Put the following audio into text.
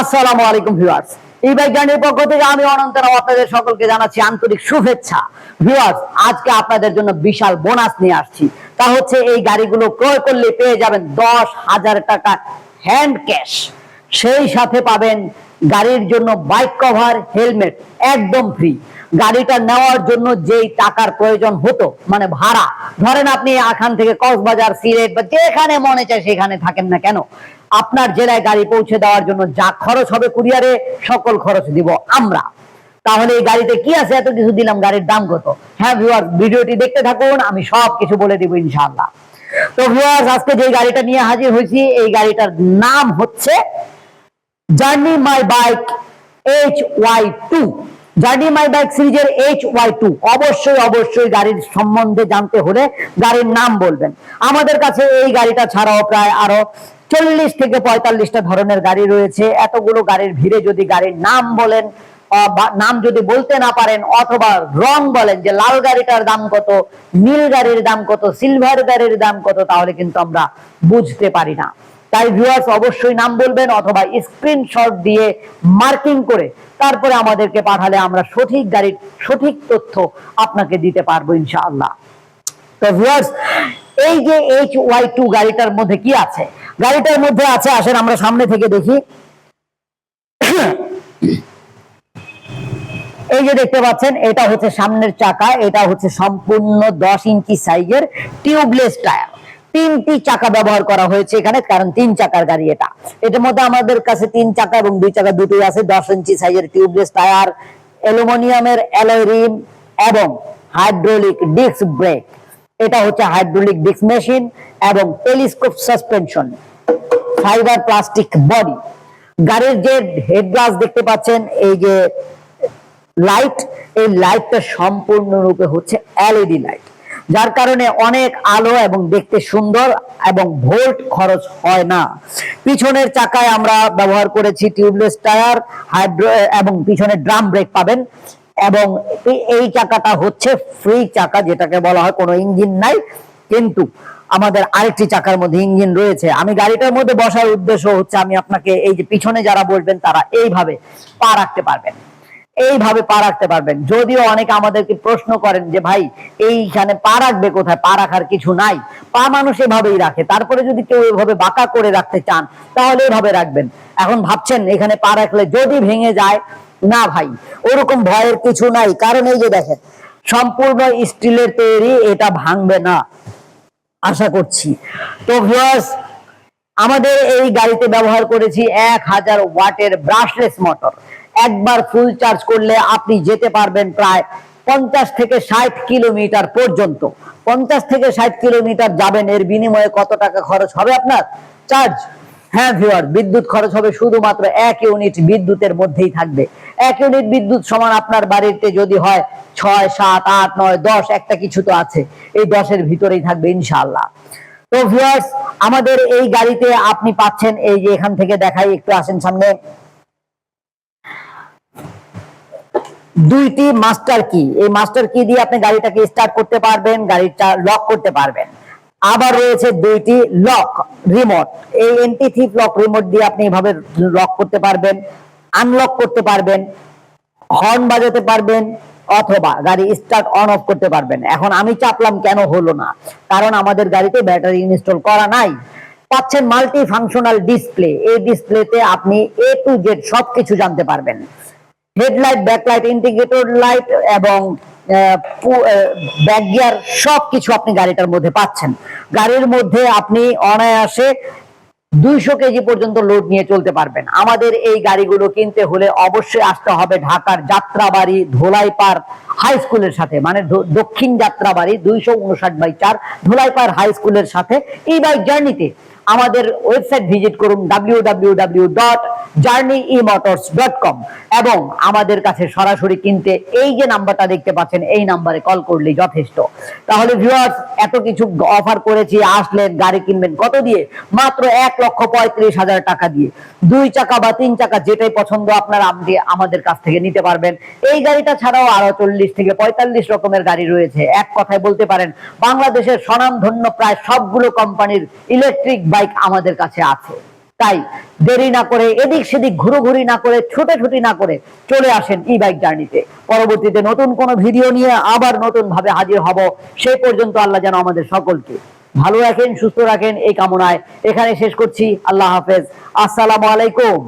আসসালামু আলাইকুম ভিউয়ার্স। এই বাইক পক্ষ থেকে আমি অনন্তরা আপনাদের সকলকে জানাচ্ছি আন্তরিক শুভেচ্ছা। ভিউয়ার্স, আজকে আপনাদের জন্য বিশাল বোনাস নিয়ে আসছি। তা হচ্ছে এই গাড়িগুলো ক্রয় করলে পেয়ে যাবেন দশ হাজার টাকা হ্যান্ড ক্যাশ সেই সাথে পাবেন গাড়ির জন্য বাইক কভার হেলমেট একদম ফ্রি গাড়িটা নেওয়ার জন্য যেই টাকার প্রয়োজন হতো মানে ভাড়া। ধরেন আপনি এখান থেকে কক্সবাজার, সিলেট বা যেখানে মনে চায় সেখানে থাকেন না কেন? আপনার জেলায় গাড়ি পৌঁছে দেওয়ার জন্য যা খরচ হবে কুরিয়ারে, সকল খরচ দিব আমরা। তাহলে এই গাড়িতে কি আছে? এত কিছু দিলাম, গাড়ির দাম কত? হ্যাঁ ভিউয়ার ভিডিওটি দেখতে থাকুন, আমি সব কিছু বলে দিব ইনশাআল্লাহ। তো ভিউয়ার্স আজকে যে গাড়িটা নিয়ে হাজির হয়েছি, এই গাড়িটার নাম হচ্ছে journey my bike H Y two journey my bike সিরিজের এইচ ওয়াই টু অবশ্যই অবশ্যই গাড়ির সম্বন্ধে জানতে হলে গাড়ির নাম বলবেন। আমাদের কাছে এই গাড়িটা ছাড়াও প্রায় আরও চল্লিশ থেকে পঁয়তাল্লিশটা ধরনের গাড়ি রয়েছে। এতগুলো গাড়ির ভিড়ে যদি গাড়ির নাম বলেন নাম যদি বলতে না পারেন, অথবা রং বলেন যে লাল গাড়িটার দাম কত, নীল গাড়ির দাম কত, সিলভার গাড়ির দাম কত, তাহলে কিন্তু আমরা বুঝতে পারি না। তাই ভিউয়ার্স অবশ্যই নাম বলবেন অথবা স্ক্রিনশট দিয়ে মার্কিং করে তারপরে আমাদেরকে পাঠালে আমরা সঠিক গাড়ির সঠিক তথ্য আপনাকে দিতে পারব ইনশাআল্লাহ। তো ভিউয়ার্স এই যে এইচ ওয়াই টু গাড়িটার মধ্যে কি আছে? গাড়িটার মধ্যে আছে, আসেন, আমরা সামনে থেকে দেখি। এই যে দেখতে পাচ্ছেন, এটা হচ্ছে সামনের চাকা, এটা হচ্ছে সম্পূর্ণ দশ ইঞ্চি সাইজের টিউবলেস টায়ার। তিনটি চাকা ব্যবহার করা হয়েছে এখানে, কারণ তিন চাকার গাড়ি এটা। এটার মধ্যে আমাদের কাছে তিন চাকা এবং দুই চাকা দুটোই আছে, দশ ইঞ্চি সাইজের টিউবলেস টায়ার, অ্যালুমিনিয়ামের অ্যালয় রিম এবং হাইড্রোলিক ডিস্ক ব্রেক। এটা হচ্ছে হাইড্রোলিক ডিস্ক মেশিন এবং telescope suspension fibre plastic body গাড়ির যে হেডগ্লাস দেখতে পাচ্ছেন, এই যে লাইট এই লাইটটা সম্পূর্ণরূপে হচ্ছে এলইডি লাইট যার কারণে অনেক আলো এবং দেখতে সুন্দর এবং ভোল্ট খরচ হয় না। পিছনের চাকায় আমরা ব্যবহার করেছি টিউবলেস টায়ার হাইড্রো এবং পিছনে ড্রাম ব্রেক পাবেন। এবং এই- চাকাটা হচ্ছে ফ্রি চাকা, যেটাকে বলা হয় কোনো ইঞ্জিন নাই। কিন্তু আমাদের আরেকটি চাকার মধ্যে ইঞ্জিন রয়েছে। আমি গাড়িটার মধ্যে বসার উদ্দেশ্য হচ্ছে, আমি আপনাকে এই যে পিছনে যারা বসবেন, তারা এইভাবে পা রাখতে পারবেন। এইভাবে পা রাখতে পারবেন। যদিও অনেকে আমাদেরকে প্রশ্ন করেন যে, ভাই, এইখানে পা রাখবে কোথায়? পা রাখার কিছু নাই। পা মানুষ এভাবেই রাখে। তারপরে যদি কেউ এভাবে বাঁকা করে রাখতে চান, তাহলে এভাবে রাখবেন। এখন ভাবছেন, এখানে পা রাখলে যদি ভেঙে যায় না ভাই, ওরকম ভয়ের কিছু নাই। কারণ এই যে দেখেন, সম্পূর্ণ স্টিলের তৈরি, এটা ভাঙবে না। আশা করছি। তো ভিউয়ার্স আমাদের এই গাড়িতে ব্যবহার করেছি এক হাজার ওয়াটের ব্রাশলেস মোটর একবার ফুল চার্জ করলে আপনি যেতে পারবেন প্রায় পঞ্চাশ থেকে ষাট কিলোমিটার পর্যন্ত। পঞ্চাশ থেকে ষাট কিলোমিটার যাবেন, এর বিনিময়ে কত টাকা খরচ হবে আপনার? চার্জ হ্যাঁ ভিউয়ার, বিদ্যুৎ খরচ হবে শুধুমাত্র এক ইউনিট বিদ্যুতের মধ্যেই থাকবে। এক ইউনিট বিদ্যুৎ সমান আপনার বাড়িতে যদি হয় ছয়, সাত, আট, নয়, দশ, একটা কিছু তো আছে। এই দশের ভিতরেই থাকবে ইনশাআল্লাহ। তো ভিউয়ার্স, আমাদের এই গাড়িতে আপনি পাচ্ছেন, এই যে এখান থেকে দেখাই, একটু আসেন সামনে। দুইটি মাস্টার কি? এই মাস্টার কি দিয়ে আপনি গাড়িটাকে স্টার্ট করতে পারবেন, গাড়িটা লক করতে পারবেন। আবার রয়েছে দুইটি লক রিমোট এই এন্টি থিপ লক রিমোট দিয়ে আপনি এভাবে লক করতে পারবেন আনলক করতে পারবেন হর্ন বাজাতে পারবেন, অথবা গাড়ি স্টার্ট অন অফ করতে পারবেন। এখন আমি চাপলাম কেন হলো না? কারণ আমাদের গাড়িতে ব্যাটারি ইনস্টল করা নাই। পাচ্ছেন মাল্টি ফাংশনাল ডিসপ্লে এই ডিসপ্লেতে আপনি এ টু জেড সবকিছু জানতে পারবেন। হেডলাইট ব্যাকলাইট ইন্ডিকেটর লাইট এবং ব্যাক গিয়ার সবকিছু আপনি গাড়িটার মধ্যে পাচ্ছেন। গাড়ির মধ্যে আপনি অনায়াসে দুইশো কেজি পর্যন্ত লোড নিয়ে চলতে পারবেন। আমাদের এই গাড়িগুলো কিনতে হলে অবশ্যই আসতে হবে ঢাকার যাত্রাবাড়ি ধোলাইপাড় হাই স্কুলের সাথে মানে দক্ষিণ যাত্রাবাড়ি দুইশো উনষাট বাই চার ধোলাইপাড় হাই স্কুলের সাথে এই বাইক জার্নিতে আমাদের ওয়েবসাইট ভিজিট করুন কম এবং আমাদের কাছে সরাসরি কিনতে এই যে নাম্বারটা দেখতে পাচ্ছেন, এই নাম্বারে কল করলেই যথেষ্ট। তাহলে ভিউয়ার্স এত কিছু অফার করেছি, আসলেন, গাড়ি কিনবেন, কত দিয়ে? মাত্র এক লক্ষ পঁয়ত্রিশ হাজার টাকা দিয়ে। দুই চাকা বা তিন চাকা যেটাই পছন্দ আপনারা আপনি আমাদের কাছ থেকে নিতে পারবেন। এই গাড়িটা ছাড়াও আরও চল্লিশ থেকে পঁয়তাল্লিশ রকমের গাড়ি রয়েছে। এক কথায় বলতে পারেন, বাংলাদেশের স্বনামধন্য প্রায় সবগুলো কোম্পানির ইলেকট্রিক বাইক আমাদের কাছে আছে। তাই দেরি না করে, এদিক সেদিক ঘুরোঘুরি না করে ছোটাছুটি না করে চলে আসেন ই বাইক জার্নিতে পরবর্তীতে নতুন কোনো ভিডিও নিয়ে আবার নতুন ভাবে হাজির হব। সেই পর্যন্ত আল্লাহ যেন আমাদের সকলকে ভালো রাখেন, সুস্থ রাখেন, এই কামনায় এখানে শেষ করছি। আল্লাহ হাফেজ। আসসালাম আলাইকুম।